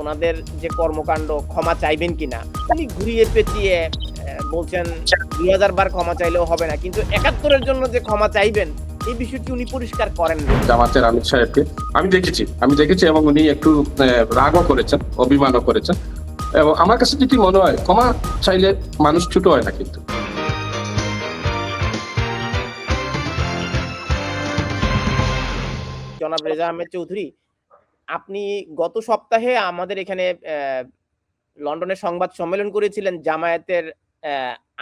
ওনাদের যে কর্মকাণ্ড ক্ষমা চাইবেন কিনা? উনি ঘুরিয়ে পেঁচিয়ে বলছেন দুই হাজার বার ক্ষমা চাইলেও হবে না। কিন্তু একাত্তরের জন্য যে ক্ষমা চাইবেন এই বিষয়টি উনি পরিষ্কার করেন জামাতের আমির সাহেবকে। আমি দেখেছি আমি দেখেছি এবং উনি একটু রাগও করেছেন অভিমানও করেছেন। এবং আমার কাছে যেটি মনে হয় ক্ষমা চাইলে মানুষ ছোট হয় না কিন্তু। জনাব রেজা আহমেদ চৌধুরী আপনি গত সপ্তাহে আমাদের এখানে আহ, লন্ডনে সংবাদ সম্মেলন করেছিলেন জামায়াতের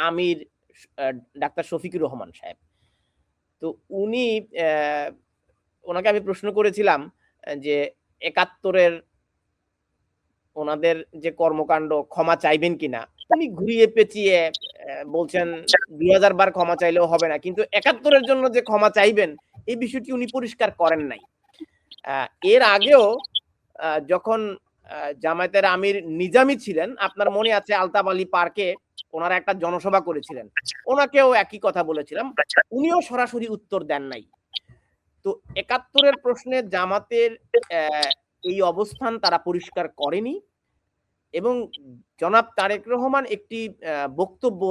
আমির ডাক্তার শফিকুর রহমান সাহেব। তো উনি ওনাকে আমি প্রশ্ন করেছিলাম যে একাত্তরের ওনাদের যে কর্মকাণ্ড ক্ষমা চাইবেন কিনা উনি ঘুরিয়ে পেঁচিয়ে বলছেন দুই হাজার বার ক্ষমা চাইলেও হবে না কিন্তু একাত্তরের জন্য যে ক্ষমা চাইবেন এই বিষয়টি উনি পরিষ্কার করেন নাই। এর আগেও যখন জামায়াতের আমির নিজামি ছিলেন, আপনার মনে আছে আলতাব আলী পার্কে ওনারা একটা জনসভা করেছিলেন। ওনাকেও একই কথা বলেছিলাম, উনিও সরাসরি উত্তর দেন নাই। তো একাত্তরের প্রশ্নে জামাতের এই অবস্থান তারা পরিষ্কার করেনি এবং জনাব তারেক রহমান একটি বক্তব্য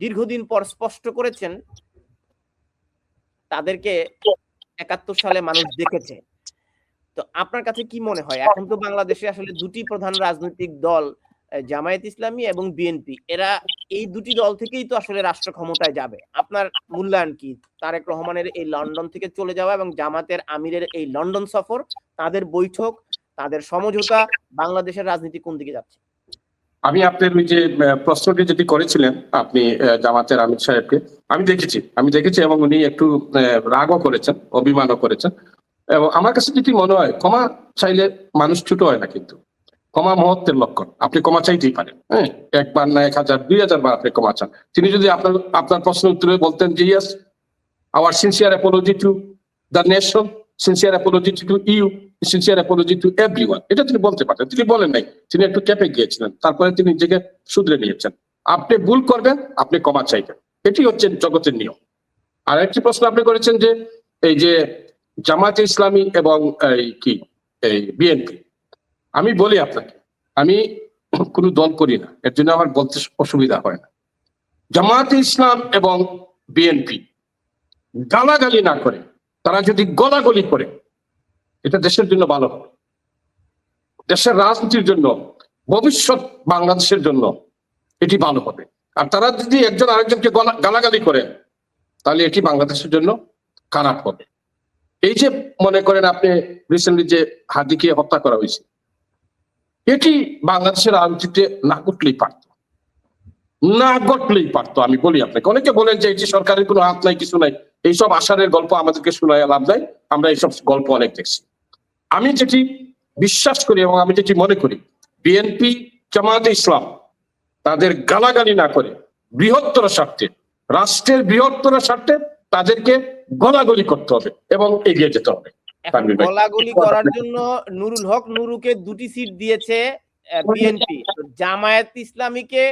দীর্ঘদিন পর স্পষ্ট করেছেন। তাদেরকে একাত্তর সালে মানুষ দেখেছে। তো আপনার কাছে কি মনে হয়? এখন তো বাংলাদেশে আসলে দুটি প্রধান রাজনৈতিক দল জামায়াত ইসলামী এবং বিএনপি, এরা এই দুটি দল থেকেই তো আসলে রাষ্ট্র ক্ষমতায় যাবে। আপনার মূল্যায়ন কি? তারেক রহমানের এই লন্ডন থেকে চলে যাওয়া এবং জামাতের আমিরের এই লন্ডন সফর, তাদের বৈঠক, তাদের সমঝোতা, বাংলাদেশের রাজনীতি কোন দিকে যাচ্ছে? আমি আপনার ওই যে প্রশ্নটি যেটি করেছিলেন, আপনি জামাতের আমির সাহেবকে, আমি দেখেছি আমি দেখেছি এবং উনি একটু রাগও করেছেন, অভিমানও করেছেন। এবং আমার কাছে যেটি মনে হয়, ক্ষমা চাইলে মানুষ ছোট হয় না কিন্তু। ক্ষমা মহত্বের লক্ষণ, আপনি ক্ষমা চাইতেই পারেন হ্যাঁ? একবার না এক হাজার, দুই হাজার বার আপনি ক্ষমা চান। তিনি যদি আপনার আপনার প্রশ্ন উত্তরে বলতেন যে yes our sincere apology to the nation sincere apology to you sincere apology to every এটা তিনি বলতে পারতেন তিনি বলেন নাই, তিনি একটু ক্যাপে গিয়েছিলেন। তারপরে তিনি নিজেকে শুধরে নিয়েছেন। আপনি ভুল করবেন, আপনি ক্ষমা চাইবেন। এটি হচ্ছে জগতের নিয়ম। আর একটি প্রশ্ন আপনি করেছেন যে, এই যে জামাতে ইসলামী এবং এই কি, এই বিএনপি আমি বলি আপনাকে, আমি কোনো দল করি না। এর জন্য আমার বলতে অসুবিধা হয় না। জামাতে ইসলাম এবং বিএনপি গালাগালি না করে তারা যদি গলাগলি করে, এটা দেশের জন্য ভালো। দেশের রাজনীতির জন্য, ভবিষ্যৎ বাংলাদেশের জন্য এটি ভালো হবে। আর তারা যদি একজন আরেকজনকে গলা- গালাগালি করে, তাহলে এটি বাংলাদেশের জন্য খারাপ হবে। এই যে মনে করেন আপনি রিসেন্টলি যে হাদিকে হত্যা করা হয়েছে, এটি বাংলাদেশের রাজনীতিতে না ঘটলেই পারত। না ঘটলেই পারতো, আমি বলি আপনাকে। অনেকে বলেন যে এটি সরকারের কোনো হাত নাই, কিছু নাই। এইসব আশারের গল্প আমাদেরকে শোনায় লাভ দেয় আমরা এইসব গল্প অনেক দেখছি। আমি যেটি বিশ্বাস করি এবং আমি যেটি মনে করি বিএনপি জামায়াতে ইসলাম তাদের গালাগালি না করে বৃহত্তর স্বার্থে রাষ্ট্রের বৃহত্তর স্বার্থে তাদেরকে গলাগলি করতে হবে এবং এগিয়ে যেতে হবে। গলাগুলি করার জন্য নুরুল হক নুরুকে দুটি সিট দিয়েছে বিএনপি। জামায়াত ইসলামীকে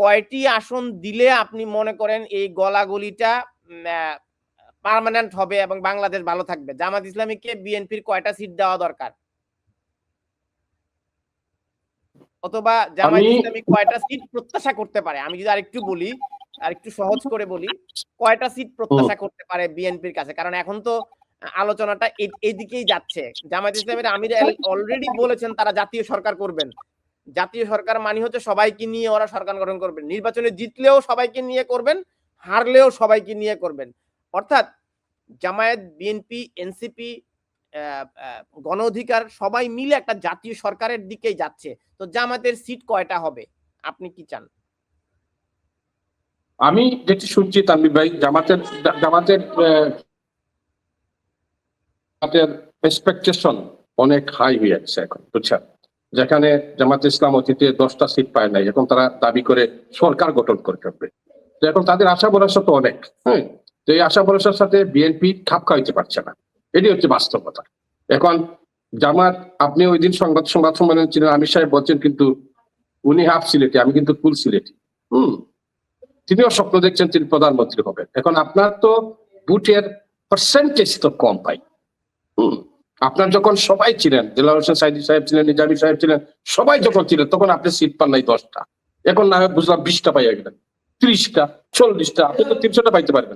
কয়টি আসন দিলে আপনি মনে করেন এই গলাগলিটা পার্মানেন্ট হবে এবং বাংলাদেশ ভালো থাকবে। জামাত ইসলামীকে বিএনপির কয়টা সিট দেওয়া দরকার? অথবা জামায়াত আমি- ইসলামী কয়টা সিট প্রত্যাশা করতে পারে? আমি যদি আরেকটু বলি আরেকটু সহজ করে বলি কয়টা সিট প্রত্যাশা করতে পারে বিএনপির কাছে? কারণ এখন তো আলোচনাটা এই- এইদিকেই যাচ্ছে। জামায়াত ইসলামের আমির অলরেডি বলেছেন তারা জাতীয় সরকার করবেন। জাতীয় সরকার মানে হচ্ছে সবাইকে নিয়ে ওরা সরকার গঠন করবেন। নির্বাচনে জিতলেও সবাইকে নিয়ে করবেন হারলেও সবাইকে নিয়ে করবেন। অর্থাৎ জামায়াত বিএনপি এনসিপি গণ অধিকার সবাই মিলে একটা জাতীয় সরকারের দিকেই যাচ্ছে। তো জামাতের সিট কয়টা হবে? আপনি কি চান? আমি যেটি শুনছি তানবির ভাই, জামাতের জামাতের জামাতের এক্সপেকটেশন অনেক হাই হয়ে যাচ্ছে এখন, বুঝছেন? যেখানে জামাত ইসলাম অতীতে দশটা সিট পায় নাই, এখন তারা দাবি করে সরকার গঠন করে ফেলবে। এখন তাদের আশা ভরসা তো অনেক হ্যাঁ তো এই আশা ভরসার সাথে বিএনপি খাপ খাওয়াইতে পারছে না। এটি হচ্ছে বাস্তবতা। এখন জামাত, আপনি ওই দিন সংবাদ সংবাদ সম্মেলন ছিলেন, আমির সাহেব বলছেন কিন্তু উনি হাফ সিলেটি, আমি কিন্তু ফুল সিলেটি, হম? তিনিও স্বপ্ন দেখছেন তিনি প্রধানমন্ত্রী হবেন। এখন আপনার তো বুটের পার্সেন্টেজ তো কম পাই, হম? আপনার যখন সবাই ছিলেন জেলা হোসেন সাইদি সাহেব ছিলেন, নিজামী সাহেব ছিলেন, সবাই যখন ছিলেন, তখন আপনি সিট পান নাই দশটা। এখন না বুঝলাম বিশটা পাইয়া গেলেন। ত্রিশটা চল্লিশটা আপনি তো তিনশোটা পাইতে পারবেন।